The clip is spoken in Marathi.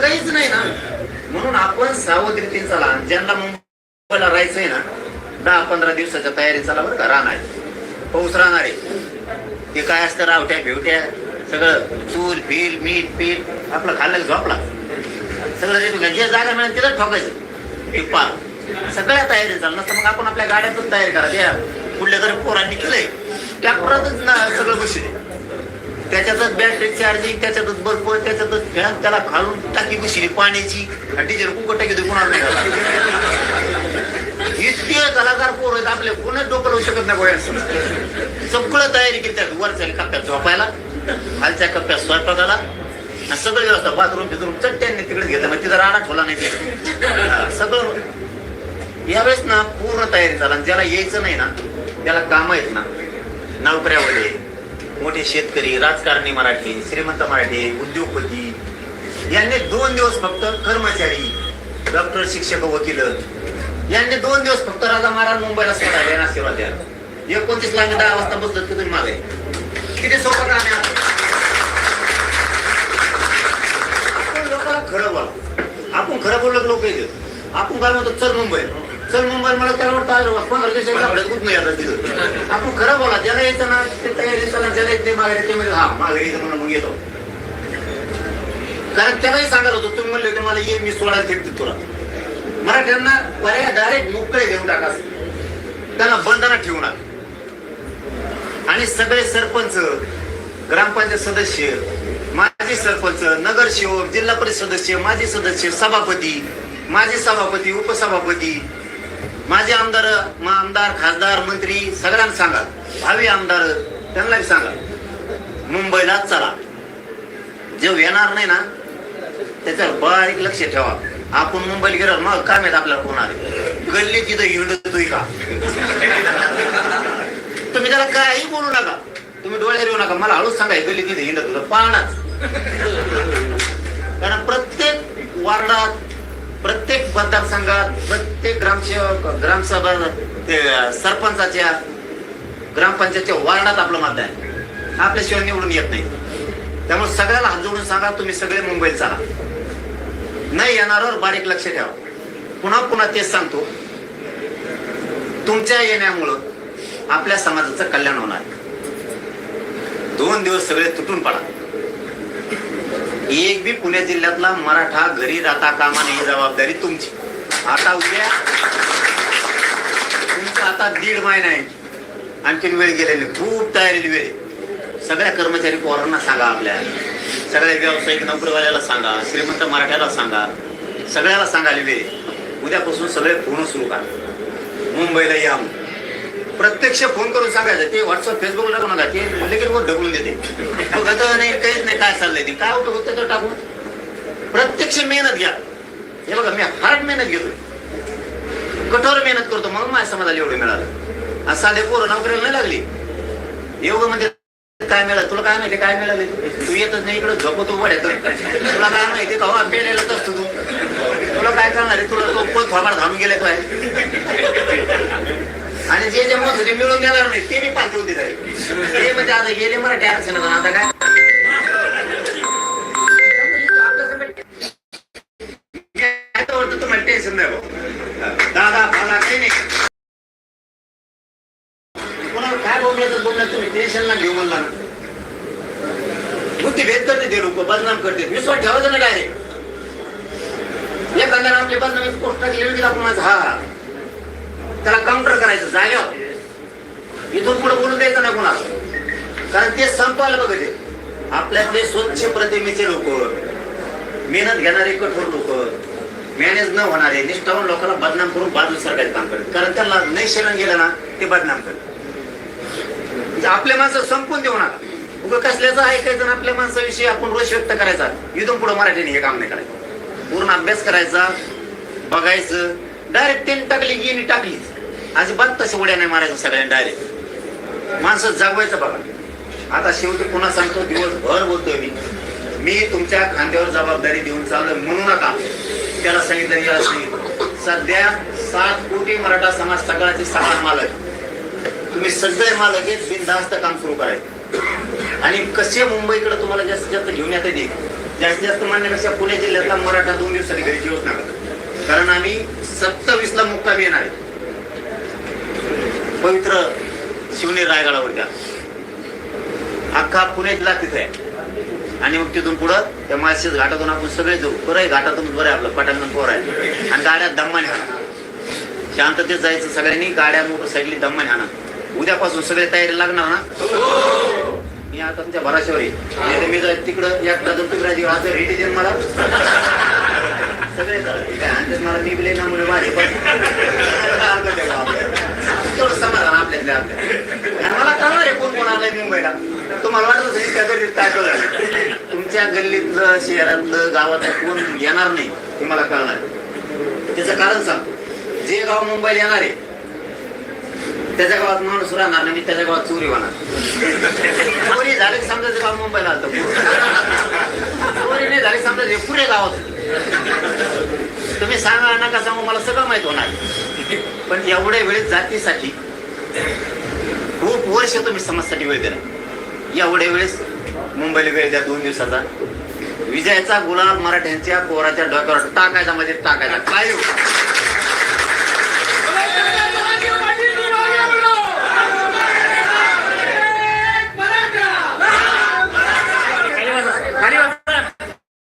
दुसरं काहीच नाही ना. म्हणून आपण सावधरीतीने चला. ज्यांना मुंबईला राहायचंय ना दहा पंधरा दिवसाच्या तयारी चला बरं का राहणार पाऊस राहणार आहे. ते काय असतं रावट्या बिवट्या सगळं चूल बिल मीठ पीठ आपलं खाल्लं झोपला. सगळं रेडी जे जागा मिळेल तिला ठोकायचं. एक पार सगळ्या तयारी चाल. नसतं मग आपण आपल्या गाड्यातून तयारी करा. त्या पुढल्या घरी पोरांनी केलंय. ट्रॅक्टरातच ना सगळं बसले त्याच्यातच बॅटरी चार्जिंग त्याच्यातच बल्ब त्याच्यातच फॅन त्याला खालून टाकी बसली पाण्याची. डिझेल कुकर टाकी होती नाही घाला. इतके कलाकार पोर आहेत आपले कोणच डोकं लावू शकत नाही गोळ्यात सगळं तयारी केली त्यात. वरच्या कप्प्यात झोपायला खालच्या कप्प्यात स्वयंपाकाला आणि सगळं व्यवस्था बाथरूम बिथरूम चट्ट्यांनी तिकडे घेतलं मग तिथं राडा ठोला नाही ते सगळं यावेळेस ना पूर्ण तयारी झाला आणि ज्याला यायचं नाही ना त्याला काम आहेत ना नोकऱ्यामध्ये मोठे शेतकरी राजकारणी मराठी श्रीमंत मराठी उद्योगपती यांनी दोन दिवस फक्त कर्मचारी डॉक्टर शिक्षक वकील. यांनी दोन दिवस फक्त राजा महाराज मुंबईला सोडायला यांना द्या एकोणतीस लाख दहा वाजता बसलं की तुम्ही मागे? किती सोबत राहणे आपण लोकांना खरं बोला आपण खरं बोललो लोक येतात आपण काय म्हणतो चल मुंबई. चल मुंबई मला त्याला वाटतं पंधरा दिवसाच्या आपण खरं बोला ज्याला यायचं ना ते तयारी येत नाही माघारी ते म्हणजे हा माघारी येतं म्हणून मग येतो. कारण त्यालाही सांगत होतो तुम्ही म्हणले होते मला ये मी सोडायला फिरते तुला. मराठ्यांना पर्याय डायरेक्ट मोकळे घेऊन टाका. त्यांना बंधना ठेवू नका आणि सगळे सरपंच ग्रामपंचायत सदस्य माजी सरपंच नगरसेवक जिल्हा परिषद सदस्य माजी सदस्य सभापती माजी सभापती उपसभापती माजी आमदार आमदार खासदार मंत्री सगळ्यांना सांगा. भावी आमदार त्यांनाही सांगा. मुंबईला चला. जो येणार नाही ना त्याच्यावर बारीक लक्ष ठेवा. आपण मुंबईला गेलो मग काय येत आपल्याला कोण गल्ली तिथं हिंडतोय का? तुम्ही त्याला काही बोलू नका. तुम्ही डोळ्यावर येऊ नका. मला हळूच सांगा गल्ली तिथे हिंडत होतं पाहणार कारण प्रत्येक वार्डात प्रत्येक मतदारसंघात प्रत्येक ग्रामसेवक ग्रामसभा सरपंचाच्या ग्रामपंचायतच्या वार्डात आपलं मत आहे. आपल्याशिवाय निवडून येत नाही. त्यामुळे सगळ्याला हात जोडून सांगा तुम्ही सगळे मुंबईत चला नाही येणाऱ्यावर बारीक लक्ष ठेवा. पुन्हा पुन्हा तेच सांगतो. तुमच्या येण्यामुळं आपल्या समाजाचं कल्याण होणार. दोन दिवस सगळे तुटून पडा. एक बी पुणे जिल्ह्यातला मराठा घरी राहता कामा नाही ही जबाबदारी तुमची. आता उद्या तुमचा आता दीड महिना आहे. आणखीन वेळ गेलेली खूप तयारीली वेळ आहे. सगळ्या कर्मचारी पोरांना सांगा आपल्या. सगळ्या व्यावसायिक नोकरीवाल्याला सांगा श्रीमंत मराठ्याला सांगा. सगळ्याला सांगा लिहिले. उद्यापासून सगळे फोन सुरू करा. मुंबईला या प्रत्यक्ष फोन करून सांगायचं. ते व्हॉट्सअप फेसबुकला टाकू नका ते लगेच वर ढकलून देते. बघत नाही काहीच नाही काय चाललंय ते? काय होतं? होतं टाकून. प्रत्यक्ष मेहनत घ्या. हे बघा मी हार्ड मेहनत घेतोय. कठोर मेहनत करतो म्हणून माझ्या समाजाला एवढं मिळालं. आज साधे पोरं नोकरीला नाही लागली. एवढं म्हणजे काय मिळालं? तुला काय माहिती? काय मिळालं तू येतच नाही इकडे झोपतो येतो तुला काय माहिती? का हो पेलेलंच असतो तू. तुला काय करणार तुला तो पोत थोडा धावून गेले काय आणि जे जे मजुरी मिळून देणार नाही ते मी पाठवून होते ते म्हणजे आता गेले मराठी आरक्षणात आता काय? कोणाला काय तुम्ही घेऊ म्हणला बुद्धी भेद करते ते लोक बदनाम करते. विश्वास ठेवायचं ना डायरेक्ट एखाद्याने आपली बदनाम पोस्ट टाकली गेला कोणाचा हा. त्याला काउंटर करायचं जाग्यावर इथून पुढे बोलून द्यायचं ना कोणाला. कारण ते संपवायला बघते आपल्यातले स्वच्छ प्रतिमेचे लोक मेहनत घेणारे कठोर लोक मॅनेज न होणारे निष्ठावून लोकांना बदनाम करून बाजू सरकारचे काम करत कारण त्यांना नाही शरण गेलं ना ते बदनाम करत म्हणजे आपल्या माणसं संपून देऊ नका. उगं कसल्याचं ऐकायचं आणि आपल्या माणसाविषयी आपण रोष व्यक्त करायचा. इथून पुढे मराठीने हे काम नाही करायचं. पूर्ण अभ्यास करायचा बघायचं डायरेक्ट त्यांनी टाकली गेली टाकलीच अजिबात तशा उड्या नाही मारायचं सगळ्यांनी डायरेक्ट माणसं जागवायचं बघा. आता शेवटी पुन्हा सांगतो दिवसभर बोलतोय मी. मी तुमच्या खांद्यावर जबाबदारी देऊन चाललोय म्हणू नका. त्याला सांगितलं याला सांगितलं. सध्या सात कोटी मराठा समाज सगळ्याचे सहा मालक. सगळे मालक आहेत बिनधास्त काम सुरू करायचं. आणि कसे मुंबईकडे तुम्हाला जास्तीत जास्त घेऊन येता येईल जास्तीत जास्त म्हणण्यापेक्षा पुणे जिल्ह्यातला मराठा दोन दिवसांनी घरी जेवत नका कारण आम्ही सत्तावीस ला मुक्काम येणार आहे. पवित्र शिवनेर रायगडावर त्या अख्खा पुणे जिल्हा तिथे आहे. आणि मग तिथून पुढं त्या माशेच घाटातून आपण सगळे जाऊ. बरं आहे घाटातून बरं आहे आपलं पटांगण पोर आहे. आणि गाड्या दम्माने हाणा. शांततेत जायचं सगळ्यांनी गाड्या मोटरसायकली दम्माने हाणा. उद्यापासून सगळे तयारी लागणार ना? मी आता तुमच्या भराशावर येईल मी जाईल तिकडं या जर तिकडे जीव आज रेटी देईन मला. सगळे ठीक आहे. आणि मला मी बिले ना म्हणून माझे पण थोडं समाधान आपल्यातल्या आपल्या मला कळणार आहे कोण कोण आलंय मुंबईला. तुम्हाला वाटत असेल त्या गल्लीत काय कळलं तुमच्या गल्लीतलं शहरातलं गावातलं कोण येणार नाही हे मला कळणार त्याचं कारण सांगतो. जे गाव मुंबईला येणार आहे त्याच्या गावात माणूस राहणार नाही त्याच्या गावात चोरी होणार. चोरी झाली समजा गाव मुंबईला आलं चोरी नाही झाली समजा हे पुरे गावात तुम्ही सांगा नका सांगू मला सगळं माहीत होणार. पण एवढ्या वेळेस जातीसाठी खूप वर्ष तुम्ही समाजसाठी वेळ दिला. एवढ्या वेळेस मुंबईला वेळ द्या दोन दिवसाचा. विजयाचा गुलाल मराठ्यांच्या पोराच्या डोक्यावर टाकायचा म्हणजे टाकायचा. काय